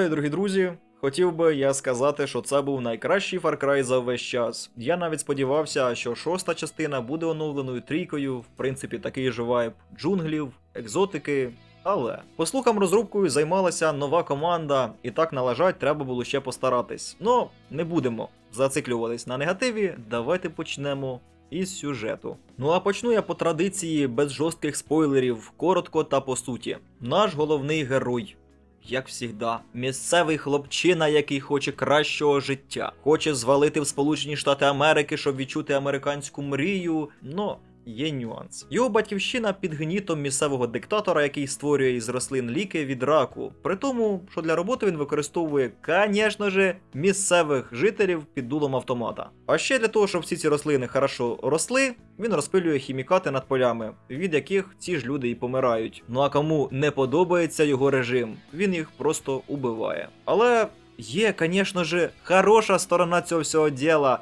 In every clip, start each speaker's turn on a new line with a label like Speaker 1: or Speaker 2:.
Speaker 1: Вітаю, дорогі друзі! Хотів би я сказати, що це був найкращий Far Cry за весь час. Я навіть сподівався, що шоста частина буде оновленою трійкою, в принципі, такий же вайб джунглів, екзотики. Але по слухам розробкою займалася нова команда, і так налажать треба було ще постаратись. Ну, не будемо зациклюватись на негативі. Давайте почнемо із сюжету. Ну а почну я по традиції без жорстких спойлерів, коротко та по суті. Наш головний герой як завжди, місцевий хлопчина, який хоче кращого життя, хоче звалити в Сполучені Штати Америки, щоб відчути американську мрію. Но є нюанс. Його батьківщина під гнітом місцевого диктатора, який створює із рослин ліки від раку. При тому, що для роботи він використовує, звісно же, місцевих жителів під дулом автомата. А ще для того, щоб всі ці рослини хорошо росли, він розпилює хімікати над полями, від яких ці ж люди і помирають. Ну а кому не подобається його режим, він їх просто убиває. Але є, звісно ж, хороша сторона цього всього діла.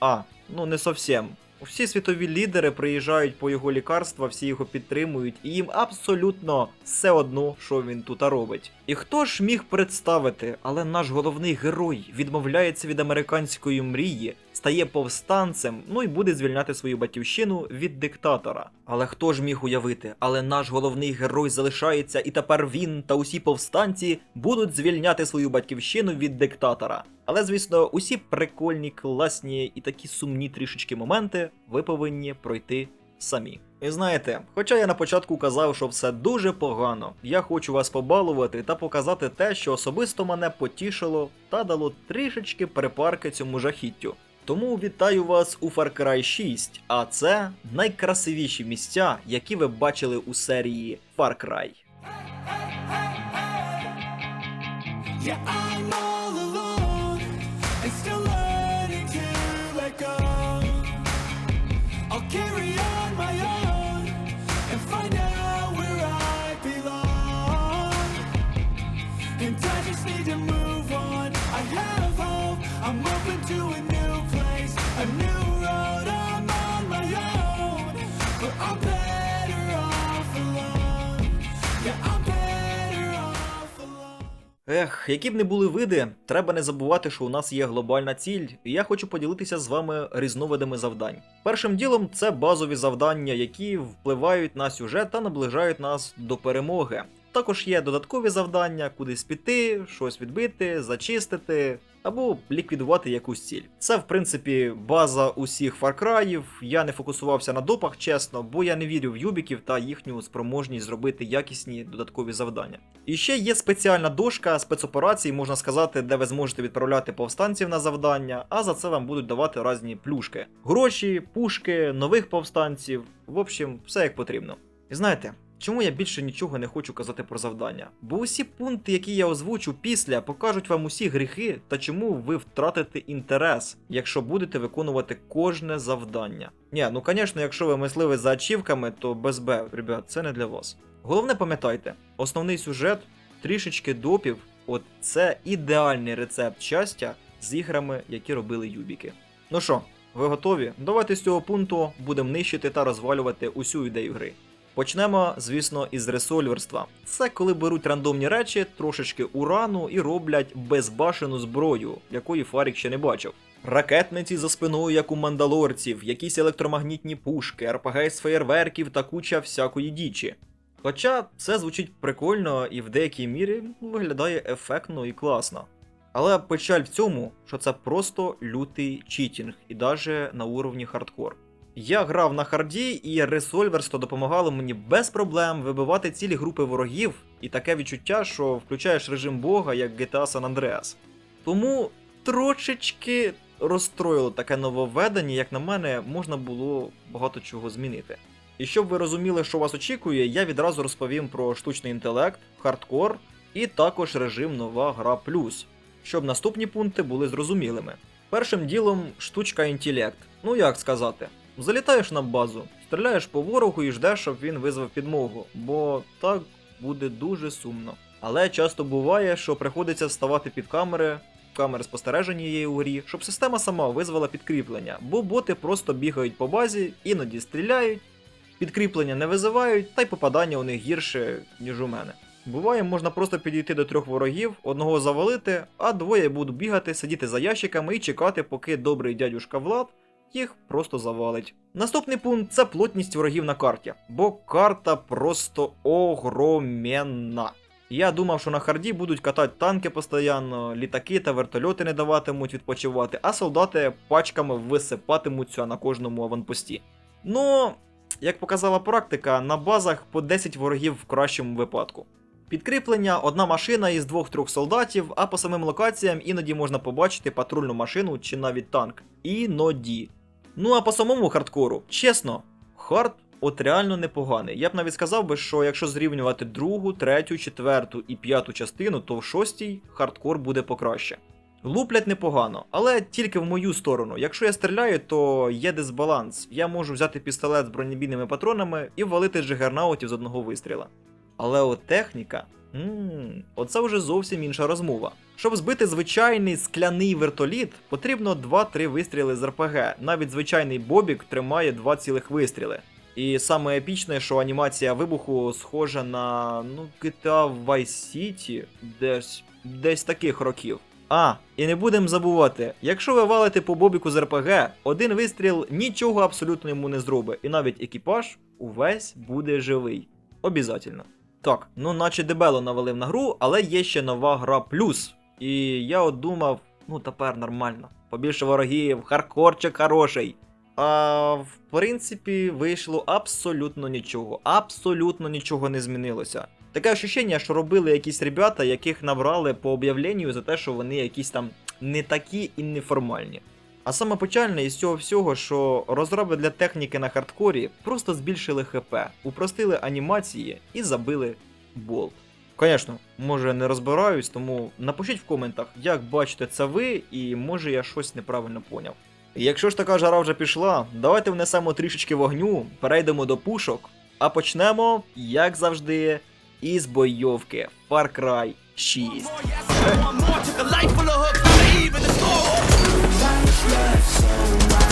Speaker 1: А, ну не зовсім. Всі світові лідери приїжджають по його лікарства, всі його підтримують, і їм абсолютно все одно, що він тут робить. І хто ж міг представити, але наш головний герой відмовляється від американської мрії, стає повстанцем, ну і буде звільняти свою батьківщину від диктатора. Але хто ж міг уявити? Але наш головний герой залишається, і тепер він та усі повстанці будуть звільняти свою батьківщину від диктатора. Але, звісно, усі прикольні, класні і такі сумні трішечки моменти ви повинні пройти самі. І знаєте, хоча я на початку казав, що все дуже погано, я хочу вас побалувати та показати те, що особисто мене потішило та дало трішечки перепарки цьому жахіттю. Тому вітаю вас у Far Cry 6, а це найкрасивіші місця, які ви бачили у серії Far Cry.
Speaker 2: Yeah, I'm all alone and still learning to let go. I'll carry I'm open to a.
Speaker 1: Ех, які б не були види, треба не забувати, що у нас є глобальна ціль, і я хочу поділитися з вами різновидами завдань. Першим ділом це базові завдання, які впливають на сюжет та наближають нас до перемоги. Також є додаткові завдання, кудись піти, щось відбити, зачистити або ліквідувати якусь ціль. Це, в принципі, база усіх фаркраїв. Я не фокусувався на допах, чесно, бо я не вірю в юбіків та їхню спроможність зробити якісні додаткові завдання. І ще є спеціальна дошка спецоперацій, можна сказати, де ви зможете відправляти повстанців на завдання, а за це вам будуть давати різні плюшки: гроші, пушки, нових повстанців. В общем, все як потрібно. І знаєте. Чому я більше нічого не хочу казати про завдання? Бо усі пункти, які я озвучу після, покажуть вам усі гріхи та чому ви втратите інтерес, якщо будете виконувати кожне завдання. Ні, ну звісно, якщо ви мислили за ачівками, то без Б, ребят, це не для вас. Головне пам'ятайте, основний сюжет, трішечки допів, от це ідеальний рецепт щастя з іграми, які робили юбіки. Ну що, ви готові? Давайте з цього пункту будемо нищити та розвалювати усю ідею гри. Почнемо, звісно, із ресольверства. Це коли беруть рандомні речі, трошечки урану і роблять безбашену зброю, якої Фарік ще не бачив. Ракетниці за спиною, як у мандалорців, якісь електромагнітні пушки, РПГ з феєрверків та куча всякої дічі. Хоча це звучить прикольно і в деякій мірі виглядає ефектно і класно. Але печаль в цьому, що це просто лютий читінг, і навіть на уровні хардкор. Я грав на харді, і ресольверство допомагало мені без проблем вибивати цілі групи ворогів, і таке відчуття, що включаєш режим Бога як GTA San Andreas. Тому трошечки розстроїло таке нововведення, як на мене, можна було багато чого змінити. І щоб ви розуміли, що вас очікує, я відразу розповім про штучний інтелект, хардкор і також режим нова гра плюс, щоб наступні пункти були зрозумілими. Першим ділом штучка інтелект. Ну як сказати, залітаєш на базу, стріляєш по ворогу і ждеш, щоб він визвав підмогу, бо так буде дуже сумно. Але часто буває, що приходиться вставати під камери, камери спостереження є у грі, щоб система сама визвала підкріплення, бо боти просто бігають по базі, іноді стріляють, підкріплення не визивають, та й попадання у них гірше, ніж у мене. Буває, можна просто підійти до трьох ворогів, одного завалити, а двоє будуть бігати, сидіти за ящиками і чекати, поки добрий дядюшка Влад їх просто завалить. Наступний пункт це плотність ворогів на карті, бо карта просто огроменна. Я думав, що на харді будуть катати танки постійно, літаки та вертольоти не даватимуть відпочивати, а солдати пачками висипатимуться на кожному аванпості. Ну, як показала практика, на базах по 10 ворогів в кращому випадку. Підкріплення одна машина із двох-трьох солдатів, а по самим локаціям іноді можна побачити патрульну машину чи навіть танк. Іноді. Ну а по самому хардкору, чесно, хард от реально непоганий. Я б навіть сказав би, що якщо зрівнювати другу, третю, четверту і п'яту частину, то в шостій хардкор буде покраще. Луплять непогано, але тільки в мою сторону. Якщо я стріляю, то є дисбаланс. Я можу взяти пістолет з бронебійними патронами і валити джигернаутів з одного вистріла. Але от техніка. Ммм, оце вже зовсім інша розмова. Щоб збити звичайний скляний вертоліт, потрібно 2-3 вистріли з РПГ. Навіть звичайний бобік тримає 2 цілих вистріли. І саме епічне, що анімація вибуху схожа на ну, GTA Vice City, десь, десь таких років. А, і не будемо забувати, якщо ви валите по бобіку з РПГ, один вистріл нічого абсолютно йому не зробить, і навіть екіпаж увесь буде живий. Обязательно. Так, ну наче дебело навалив на гру, але є ще нова гра плюс. І я от думав, ну тепер нормально. Побільше ворогів, хардкорчик хороший. А в принципі, вийшло абсолютно нічого. Абсолютно нічого не змінилося. Таке ощущення, що робили якісь ребята, яких набрали по об'явленню за те, що вони якісь там не такі і неформальні. А саме печальне із цього всього, що розроби для техніки на хардкорі просто збільшили ХП, упростили анімації і забили болт. Звісно, може не розбираюсь, тому напишіть в коментах, як бачите це ви, і може я щось неправильно поняв. Якщо ж така жара вже пішла, давайте внесемо трішечки вогню, перейдемо до пушок, а почнемо, як завжди, із бойовки Far Cry 6.
Speaker 2: love so
Speaker 1: much.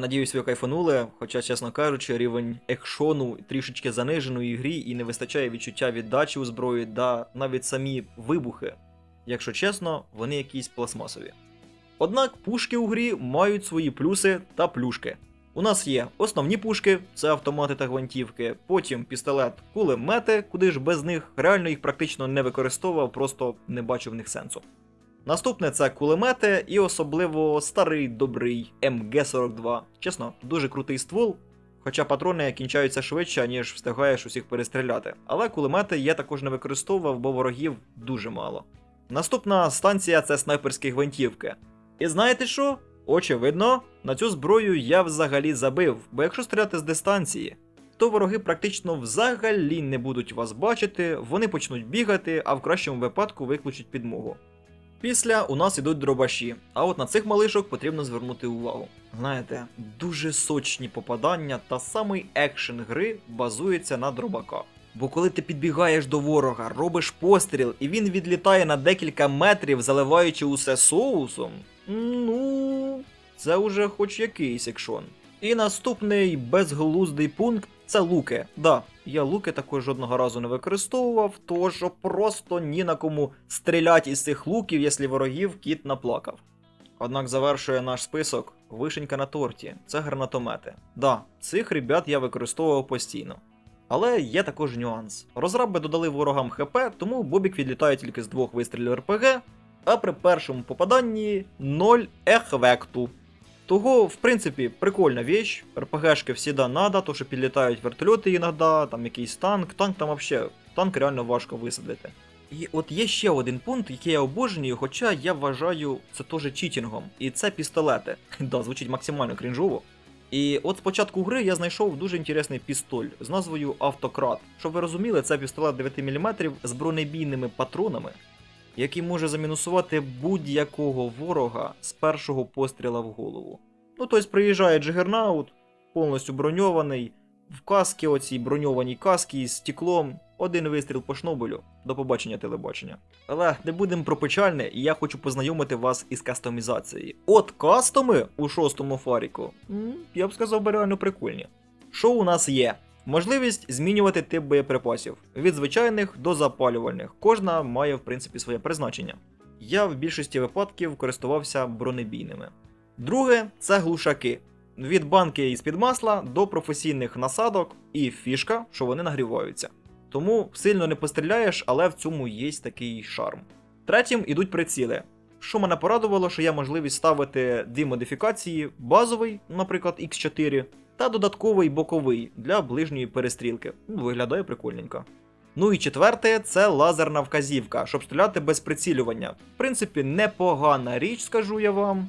Speaker 1: Надіюсь, ви кайфанули, хоча, чесно кажучи, рівень екшону трішечки занижений у грі і не вистачає відчуття віддачі у зброї, да навіть самі вибухи. Якщо чесно, вони якісь пластмасові. Однак пушки у грі мають свої плюси та плюшки. У нас є основні пушки, це автомати та гвинтівки, потім пістолет, кулемети, куди ж без них реально їх практично не використовував, просто не бачив в них сенсу. Наступне це кулемети і особливо старий добрий МГ-42. Чесно, дуже крутий ствол, хоча патрони кінчаються швидше, ніж встигаєш усіх перестріляти. Але кулемети я також не використовував, бо ворогів дуже мало. Наступна станція це снайперські гвинтівки. І знаєте що? Очевидно, на цю зброю я взагалі забив, бо якщо стріляти з дистанції, то вороги практично взагалі не будуть вас бачити, вони почнуть бігати, а в кращому випадку викличуть підмогу. Після у нас ідуть дробаші, а от на цих малишок потрібно звернути увагу. Знаєте, дуже сочні попадання та самий екшен гри базується на дробаках. Бо коли ти підбігаєш до ворога, робиш постріл, і він відлітає на декілька метрів, заливаючи усе соусом, ну, це вже хоч якийсь екшон. І наступний безглуздий пункт це луки. Да, я луки також жодного разу не використовував, що просто ні на кому стрілять із цих луків, якщо ворогів кіт наплакав. Однак завершує наш список вишенька на торті це гранатомети. Да, цих ребят я використовував постійно. Але є також нюанс. Розраби додали ворогам ХП, тому Бобік відлітає тільки з двох вистрілів РПГ, а при першому попаданні 0 ехвекту. Того, в принципі, прикольна вещь. РПГшки всіда надо, то що підлітають вертольоти іноді, там якийсь танк. Танк там вообще, танк реально важко висадити. І от є ще один пункт, який я обожнюю, хоча я вважаю це теж читінгом. І це пістолети. Да, звучить максимально крінжово. І от спочатку гри я знайшов дуже інтересний пістоль з назвою Автократ. Щоб ви розуміли, це пістолет 9 мм з бронебійними патронами, який може замінусувати будь-якого ворога з першого постріла в голову. Ну, тобто приїжджає Джигернаут, повністю броньований, в каски, оцій броньованій каски з стеклом, один вистріл по шнобелю. До побачення телебачення. Але не будемо про печальне, і я хочу познайомити вас із кастомізацією. От кастоми у шостому фаріку, я б сказав би реально прикольні. Що у нас є? Можливість змінювати тип боєприпасів від звичайних до запалювальних. Кожна має в принципі своє призначення. Я в більшості випадків користувався бронебійними. Друге це глушаки. Від банки із-під масла до професійних насадок і фішка, що вони нагріваються. Тому сильно не постріляєш, але в цьому є такий шарм. Третім ідуть приціли. Що мене порадувало, що є можливість ставити дві модифікації: базовий, наприклад, X4, та додатковий боковий для ближньої перестрілки. Ну, Виглядає прикольненько. Ну і четверте це лазерна вказівка, щоб стріляти без прицілювання. В принципі, непогана річ, скажу я вам.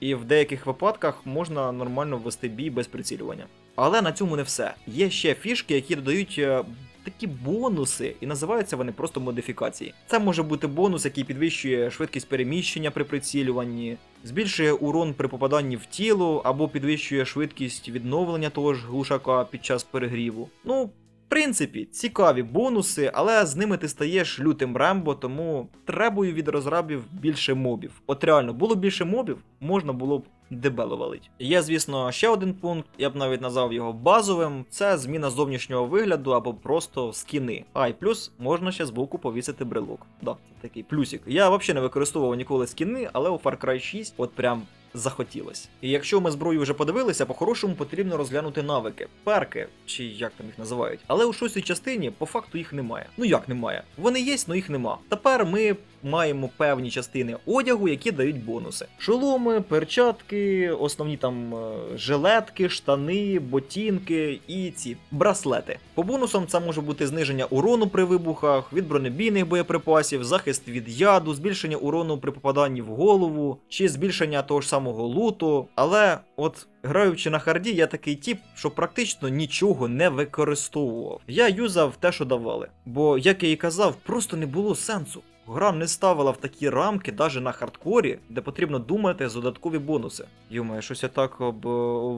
Speaker 1: І в деяких випадках можна нормально ввести бій без прицілювання. Але на цьому не все. Є ще фішки, які додають е, такі бонуси, і називаються вони просто модифікації. Це може бути бонус, який підвищує швидкість переміщення при прицілюванні, збільшує урон при попаданні в тіло або підвищує швидкість відновлення того ж глушака під час перегріву. Ну, в принципі, цікаві бонуси, але з ними ти стаєш лютим рембо, тому требую від розрабів більше мобів. От реально, було більше мобів, можна було б дебело валить. Є, звісно, ще один пункт, я б навіть назвав його базовим: це зміна зовнішнього вигляду або просто скіни. А і плюс можна ще збоку повісити брелок. Да, це такий плюсик. Я взагалі не використовував ніколи скіни, але у Far Cry 6 от прям захотілось. І якщо ми зброю вже подивилися, по-хорошому потрібно розглянути навики, перки, чи як там їх називають. Але у шостій частині по факту їх немає. Ну як немає? Вони є, але їх нема. Тепер ми маємо певні частини одягу, які дають бонуси: шоломи, перчатки, основні там е, жилетки, штани, ботинки і ці браслети. По бонусам це може бути зниження урону при вибухах, від бронебійних боєприпасів, захист від яду, збільшення урону при попаданні в голову, чи збільшення того ж самого луту. Але от граючи на харді, я такий тип, що практично нічого не використовував. Я юзав те, що давали. Бо, як я і казав, просто не було сенсу. Гра не ставила в такі рамки, навіть на хардкорі, де потрібно думати за додаткові бонуси. Йомає, щось я так об,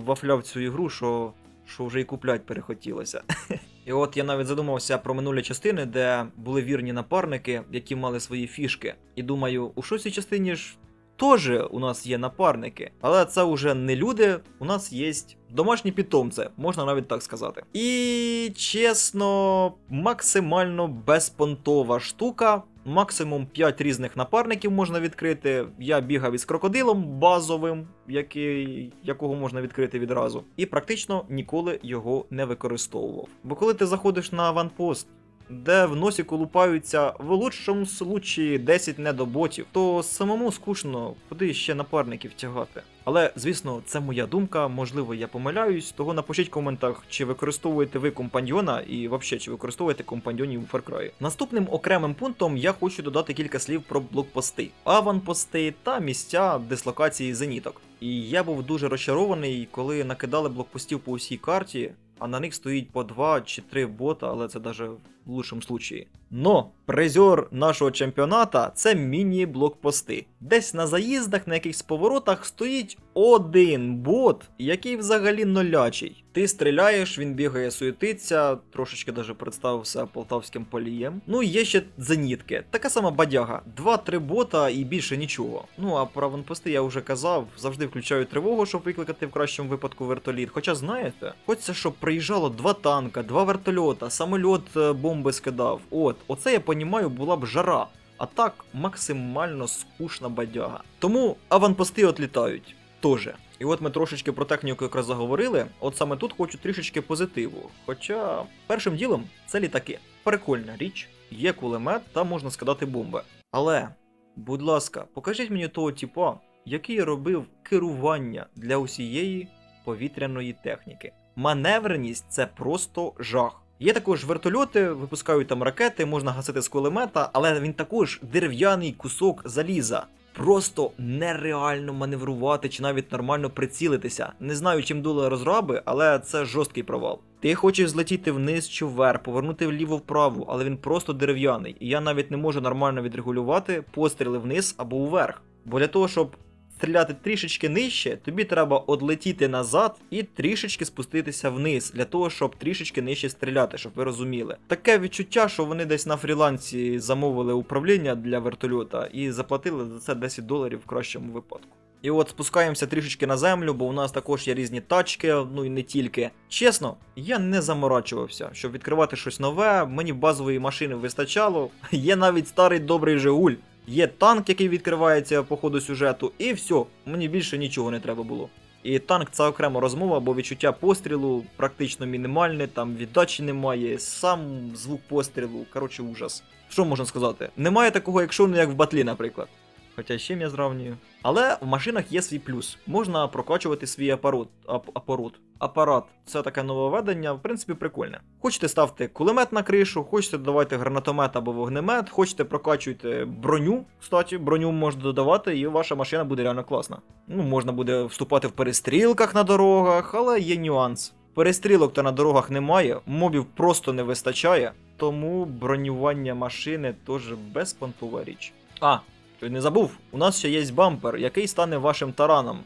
Speaker 1: вафляв цю ігру, що, що вже і куплять перехотілося. І от я навіть задумався про минулі частини, де були вірні напарники, які мали свої фішки. І думаю, у шостій частині ж теж у нас є напарники, але це вже не люди, у нас є домашні питомці, можна навіть так сказати. І чесно, максимально безпонтова штука. Максимум 5 різних напарників можна відкрити. Я бігав із крокодилом базовим, який, якого можна відкрити відразу, і практично ніколи його не використовував. Бо коли ти заходиш на аванпост, де в носі колупаються в лучшому случаї 10 недоботів, то самому скучно куди ще напарників тягати. Але звісно, це моя думка, можливо, я помиляюсь. Того напишіть в коментах, чи використовуєте ви компаньйона і взагалі чи використовуєте компаньйонів у Far Cry. Наступним окремим пунктом я хочу додати кілька слів про блокпости, аванпости та місця дислокації зеніток. І я був дуже розчарований, коли накидали блокпостів по усій карті, а на них стоїть по два чи три бота, але це навіть в лучшому случаї. Но призер нашого чемпіоната це міні-блокпости. Десь на заїздах, на якихось поворотах стоїть один бот, який взагалі нолячий. Ти стріляєш, він бігає, суетиться, трошечки даже представився полтавським полієм. Ну і є ще зенітки. Така сама бадяга. Два-три бота і більше нічого. Ну а про аванпости я вже казав, завжди включаю тривогу, щоб викликати в кращому випадку вертоліт. Хоча знаєте, хочеться, щоб приїжджало два танка, два вертольота, самольот е, бомби скидав. От, оце я понімаю, була б жара. А так максимально скучна бадяга. Тому аванпости отлітають. Тоже. І от ми трошечки про техніку якраз заговорили. От саме тут хочу трішечки позитиву. Хоча першим ділом це літаки. Прикольна річ, є кулемет та можна скидати бомби. Але, будь ласка, покажіть мені того типа, який робив керування для усієї повітряної техніки. Маневреність це просто жах. Є також вертольоти, випускають там ракети, можна гасити з кулемета, але він також дерев'яний кусок заліза. просто нереально маневрувати чи навіть нормально прицілитися. Не знаю, чим дули розраби, але це жорсткий провал. Ти хочеш злетіти вниз чи вверх, повернути вліво-вправо, але він просто дерев'яний, і я навіть не можу нормально відрегулювати постріли вниз або вверх. Бо для того, щоб стріляти трішечки нижче, тобі треба одлетіти назад і трішечки спуститися вниз, для того, щоб трішечки нижче стріляти, щоб ви розуміли. Таке відчуття, що вони десь на фрілансі замовили управління для вертольота і заплатили за це 10 доларів в кращому випадку. І от спускаємося трішечки на землю, бо у нас також є різні тачки, ну і не тільки. Чесно, я не заморачувався, щоб відкривати щось нове. Мені базової машини вистачало. Є навіть старий добрий Жигуль. Є танк, який відкривається по ходу сюжету, і все, мені більше нічого не треба було. І танк це окрема розмова, бо відчуття пострілу практично мінімальне, там віддачі немає, сам звук пострілу, коротше, ужас. Що можна сказати? Немає такого екшону, як в батлі, наприклад. Хоча з чим я зравнюю. Але в машинах є свій плюс. Можна прокачувати свій апарат. Ап- апарат. Апарат це таке нововведення, в принципі, прикольне. Хочете ставте кулемет на кришу, хочете додавати гранатомет або вогнемет, хочете прокачуйте броню. Кстати, броню можна додавати, і ваша машина буде реально класна. Ну, можна буде вступати в перестрілках на дорогах, але є нюанс. Перестрілок та на дорогах немає, мобів просто не вистачає, тому бронювання машини теж безпонтова річ. А, Чуть не забув, у нас ще є бампер, який стане вашим тараном.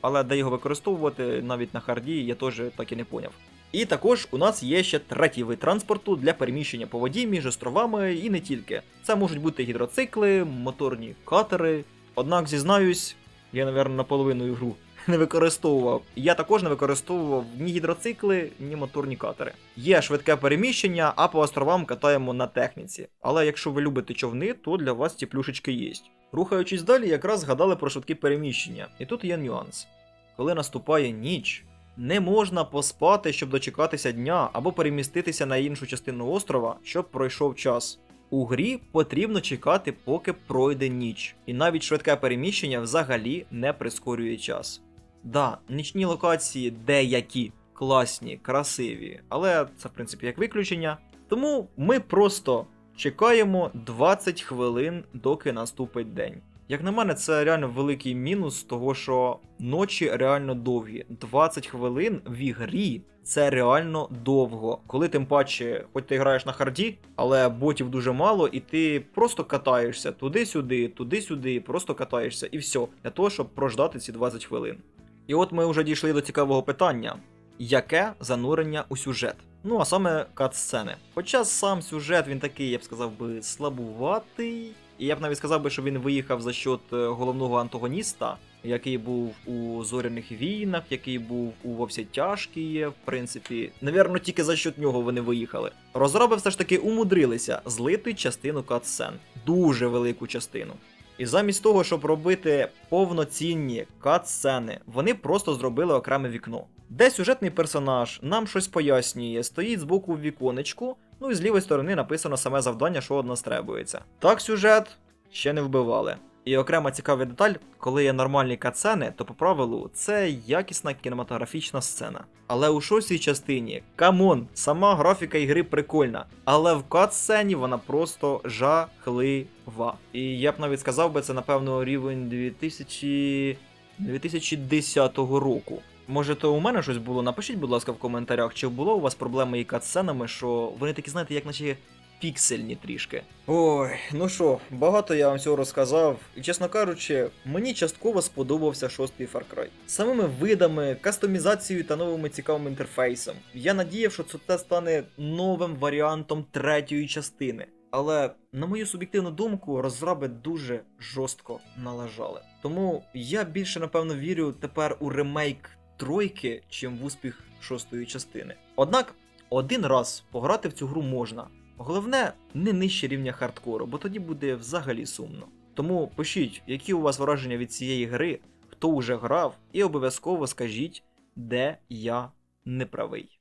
Speaker 1: Але де його використовувати навіть на харді, я теж так і не поняв. І також у нас є ще третій вид транспорту для переміщення по воді між островами і не тільки. Це можуть бути гідроцикли, моторні катери. Однак зізнаюсь, я, мабуть, наполовину ігру не використовував. Я також не використовував ні гідроцикли, ні моторні катери. Є швидке переміщення, а по островам катаємо на техніці. Але якщо ви любите човни, то для вас ці плюшечки є. Рухаючись далі, якраз згадали про швидкі переміщення. І тут є нюанс. Коли наступає ніч, не можна поспати, щоб дочекатися дня, або переміститися на іншу частину острова, щоб пройшов час. У грі потрібно чекати, поки пройде ніч, і навіть швидке переміщення взагалі не прискорює час. Да, нічні локації деякі класні, красиві, але це в принципі як виключення. Тому ми просто чекаємо 20 хвилин, доки наступить день. Як на мене, це реально великий мінус, того що ночі реально довгі. 20 хвилин в ігрі це реально довго. Коли тим паче, хоч ти граєш на харді, але ботів дуже мало, і ти просто катаєшся туди-сюди, туди-сюди, просто катаєшся, і все, для того, щоб прождати ці 20 хвилин. І от ми вже дійшли до цікавого питання: яке занурення у сюжет? Ну, а саме кат-сцени. Хоча сам сюжет він такий, я б сказав би, слабуватий. І я б навіть сказав би, що він виїхав за счет е, головного антагоніста, який був у зоряних війнах, який був у во всі тяжкі, в принципі. Навірно, тільки за счет нього вони виїхали. Розроби все ж таки умудрилися злити частину кат-сцен. Дуже велику частину. І замість того, щоб робити повноцінні кат-сцени, вони просто зробили окреме вікно. Де сюжетний персонаж нам щось пояснює, стоїть збоку в віконечку, ну і з лівої сторони написано саме завдання, що одна нас требується. Так сюжет ще не вбивали. І окрема цікава деталь, коли є нормальні катсцени, то по правилу це якісна кінематографічна сцена. Але у шостій частині, камон, сама графіка ігри прикольна, але в катсцені вона просто жахлива. І я б навіть сказав би, це напевно рівень 2000... 2010 року. Може, то у мене щось було? Напишіть, будь ласка, в коментарях, чи було у вас проблеми із катсценами, що вони такі, знаєте, як наче піксельні трішки. Ой, ну що, багато я вам всього розказав, і чесно кажучи, мені частково сподобався шостий Far Cry. Самими видами, кастомізацією та новими цікавим інтерфейсом. Я надіяв, що це стане новим варіантом третьої частини. Але, на мою суб'єктивну думку, розраби дуже жорстко налажали. Тому я більше напевно вірю тепер у ремейк тройки, чим в успіх шостої частини. Однак, один раз пограти в цю гру можна. Головне, не нижче рівня хардкору, бо тоді буде взагалі сумно. Тому пишіть, які у вас враження від цієї гри, хто уже грав, і обов'язково скажіть, де я не правий.